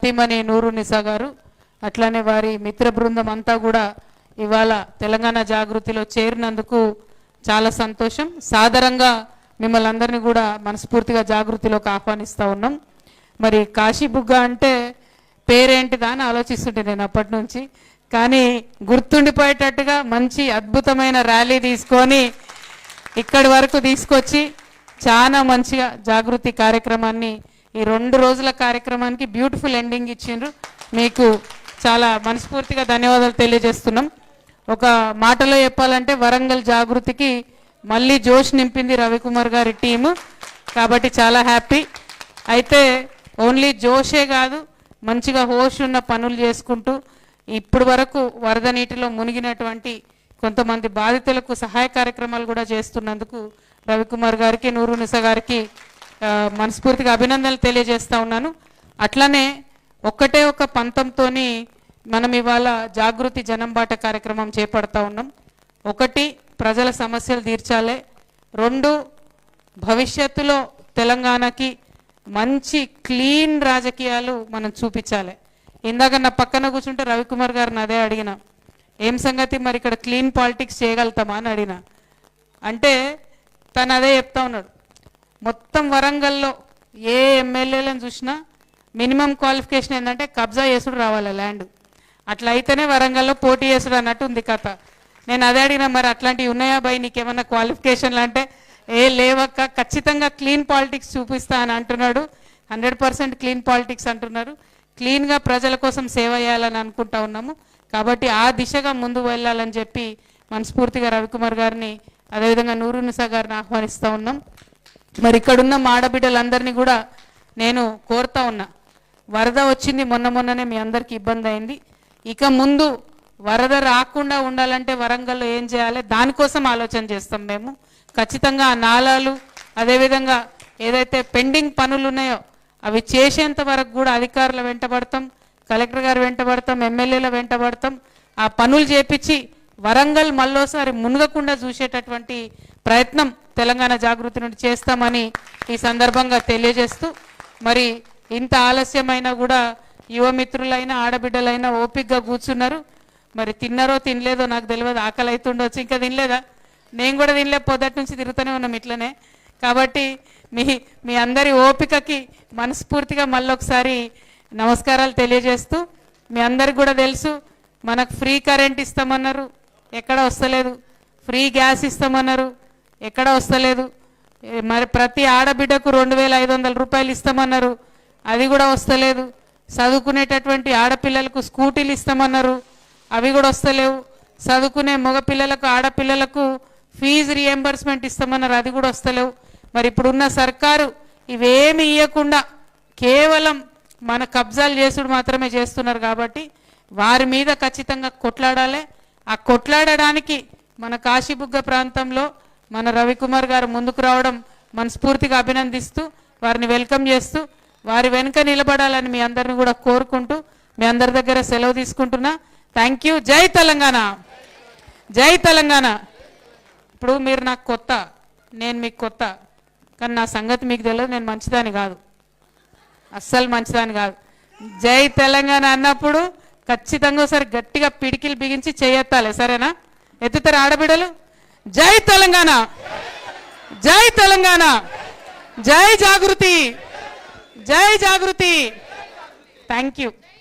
శ్రీమణి నూరు నిసా గారు. అట్లానే వారి మిత్ర బృందం అంతా కూడా ఇవాళ తెలంగాణ జాగృతిలో చేరినందుకు చాలా సంతోషం. సాదరంగా మిమ్మల్ని అందరినీ కూడా మనస్ఫూర్తిగా జాగృతిలోకి ఆహ్వానిస్తూ ఉన్నాం. మరి కాశీబుగ్గ అంటే పేరేంటిదా అని ఆలోచిస్తుంటే నేను అప్పటి నుంచి. కానీ గుర్తుండిపోయేటట్టుగా మంచి అద్భుతమైన ర్యాలీ తీసుకొని ఇక్కడి వరకు తీసుకొచ్చి చాలా మంచిగా జాగృతి కార్యక్రమాన్ని ఈ రెండు రోజుల కార్యక్రమానికి బ్యూటిఫుల్ ఎండింగ్ ఇచ్చిండ్రు. మీకు చాలా మనస్ఫూర్తిగా ధన్యవాదాలు తెలియజేస్తున్నాం. ఒక మాటలో చెప్పాలంటే వరంగల్ జాగృతికి మళ్ళీ జోష్ నింపింది రవికుమార్ గారి టీము. కాబట్టి చాలా హ్యాపీ. అయితే ఓన్లీ జోషే కాదు మంచిగా హోష్ ఉన్న పనులు చేసుకుంటూ ఇప్పుడు వరకు వరద నీటిలో మునిగినటువంటి కొంతమంది బాధితులకు సహాయ కార్యక్రమాలు కూడా చేస్తున్నందుకు రవికుమార్ గారికి నూరునిస గారికి మనస్ఫూర్తిగా అభినందనలు తెలియజేస్తూ ఉన్నాను. అట్లనే ఒక్కటే ఒక పంతంతోని మనం ఇవాళ జాగృతి జనంబాట కార్యక్రమం చేపడతా ఉన్నాం. ఒకటి ప్రజల సమస్యలు తీర్చాలి. రెండు భవిష్యత్తులో తెలంగాణకి మంచి క్లీన్ రాజకీయాలు మనం చూపించాలి. ఇందాక నా పక్కన కూర్చుంటే రవికుమార్ గారిని అదే అడిగిన ఏం సంగతి మరి ఇక్కడ క్లీన్ పాలిటిక్స్ చేయగలుగుతామా? అని అడిగిన. అంటే తను అదే చెప్తా ఉన్నాడు. మొత్తం వరంగల్లో ఏ ఎమ్మెల్యేలను చూసినా మినిమం క్వాలిఫికేషన్ ఏంటంటే కబ్జా చేసుడు రావాలి ల్యాండ్. అట్లా అయితేనే వరంగల్లో పోటీ చేసుడు అన్నట్టు ఉంది కథ. నేను అదే అడిగిన మరి అట్లాంటివి ఉన్నాయా బై నీకేమన్నా క్వాలిఫికేషన్లు అంటే? ఏ లేవక్క ఖచ్చితంగా క్లీన్ పాలిటిక్స్ చూపిస్తా అని అంటున్నాడు. హండ్రెడ్ పర్సెంట్ క్లీన్ పాలిటిక్స్ అంటున్నారు. క్లీన్గా ప్రజల కోసం సేవ చేయాలని అనుకుంటా ఉన్నాము. కాబట్టి ఆ దిశగా ముందు వెళ్ళాలని చెప్పి మనస్ఫూర్తిగా రవికుమార్ గారిని అదేవిధంగా నూరునిసా గారిని ఆహ్వానిస్తూ ఉన్నాం. మరి ఇక్కడున్న మా కూడా నేను కోరుతా ఉన్నా. వరద వచ్చింది మొన్న మొన్ననే మీ అందరికీ ఇబ్బంది అయింది. ఇక ముందు వరద రాకుండా ఉండాలంటే వరంగల్లో ఏం చేయాలి? దానికోసం ఆలోచన చేస్తాం మేము. ఖచ్చితంగా ఆ నాలాలు అదేవిధంగా ఏదైతే పెండింగ్ పనులు ఉన్నాయో అవి చేసేంత వరకు కూడా అధికారుల వెంటబడతాం కలెక్టర్ గారు వెంటబడతాం ఎమ్మెల్యేల వెంటబడతాం ఆ పనులు చేపించి వరంగల్ మళ్ళోసారి మునగకుండా చూసేటటువంటి ప్రయత్నం తెలంగాణ జాగృతి నుండి చేస్తామని ఈ సందర్భంగా తెలియజేస్తూ మరి ఇంత ఆలస్యమైనా కూడా యువమిత్రులైనా ఆడబిడ్డలైనా ఓపికగా కూర్చున్నారు. మరి తిన్నారో తినలేదో నాకు తెలియదు ఆకలి అవుతుండొచ్చు ఇంకా తినలేదా? నేను కూడా తినలే పొద్దుటి నుంచి తిరుగుతూనే ఉన్నాం ఇట్లనే. కాబట్టి మీ మీ అందరి ఓపికకి మనస్ఫూర్తిగా మళ్ళొకసారి నమస్కారాలు తెలియజేస్తూ మీ అందరికి కూడా తెలుసు మనకు ఫ్రీ కరెంట్ ఇస్తామన్నారు. ఎక్కడ వస్తలేదు. ఫ్రీ గ్యాస్ ఇస్తామన్నారు. ఎక్కడ వస్తలేదు. మరి ప్రతి ఆడబిడ్డకు రెండు వేల ఐదు వందల రూపాయలు ఇస్తామన్నారు. అది కూడా వస్తలేదు. చదువుకునేటటువంటి ఆడపిల్లలకు స్కూటీలు ఇస్తామన్నారు. అవి కూడా వస్తలేవు. చదువుకునే మగపిల్లలకు ఆడపిల్లలకు ఫీజు రియంబర్స్మెంట్ ఇస్తామన్నారు. అది కూడా వస్తలేవు. మరి ఇప్పుడున్న సర్కారు ఇవేమి ఇవ్వకుండా కేవలం మన కబ్జాలు చేసుడు మాత్రమే చేస్తున్నారు కాబట్టి వారి మీద ఖచ్చితంగా కొట్లాడాలి. ఆ కొట్లాడడానికి మన కాశీబుగ్గ ప్రాంతంలో మన రవికుమార్ గారు ముందుకు రావడం మనస్ఫూర్తిగా అభినందిస్తూ వారిని వెల్కమ్ చేస్తూ వారి వెనుక నిలబడాలని మీ అందరిని కూడా కోరుకుంటూ మీ అందరి దగ్గర సెలవు తీసుకుంటున్నా. థ్యాంక్ యూ జై తెలంగాణ. జై తెలంగాణ. ఇప్పుడు మీరు నాకు కొత్త నేను మీకు కొత్త కానీ నా సంగతి మీకు తెలియదు నేను మంచిదాని కాదు. అస్సలు మంచిదాని కాదు. జై తెలంగాణ అన్నప్పుడు ఖచ్చితంగా ఒకసారి గట్టిగా పిడికిలు బిగించి చేయెత్తాలి సరేనా? ఎత్తుతారు ఆడబిడలు జై తెలంగాణ! జై తెలంగాణ! జై జాగృతి! జై జాగృతి! Thank you